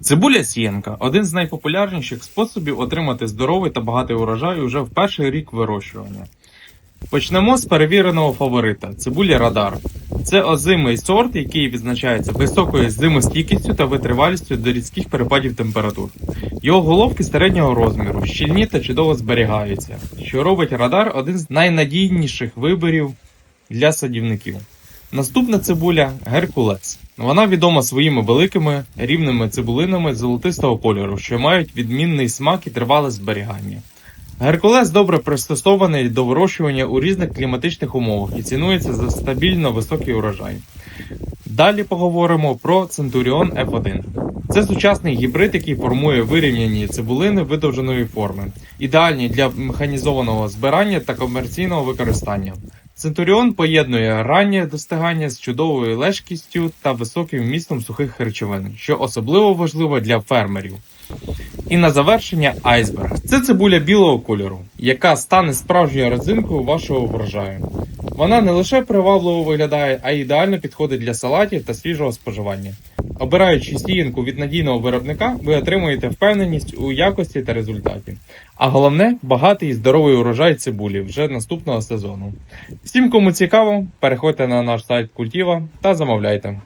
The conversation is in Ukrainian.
Цибуля сіянка один з найпопулярніших способів отримати здоровий та багатий урожай уже в перший рік вирощування. Почнемо з перевіреного фаворита цибулі радар. Це озимий сорт, який відзначається високою зимостійкістю та витривалістю до різких перепадів температур. Його головки середнього розміру, щільні та чудово зберігаються, що робить радар один з найнадійніших виборів для садівників. Наступна цибуля Геркулес. Вона відома своїми великими рівними цибулинами золотистого кольору, що мають відмінний смак і тривале зберігання. Геркулес добре пристосований до вирощування у різних кліматичних умовах і цінується за стабільно високий урожай. Далі поговоримо про Центуріон F1. Це сучасний гібрид, який формує вирівняні цибулини видовженої форми, ідеальні для механізованого збирання та комерційного використання. Центуріон поєднує раннє достигання з чудовою лежкістю та високим вмістом сухих речовин, що особливо важливо для фермерів. І на завершення айсберг. Це цибуля білого кольору, яка стане справжньою родзинкою вашого врожаю. Вона не лише привабливо виглядає, а й ідеально підходить для салатів та свіжого споживання. Обираючи сіянку від надійного виробника, ви отримуєте впевненість у якості та результаті. А головне багатий і здоровий урожай цибулі вже наступного сезону. Всім, кому цікаво, переходьте на наш сайт Культіва та замовляйте.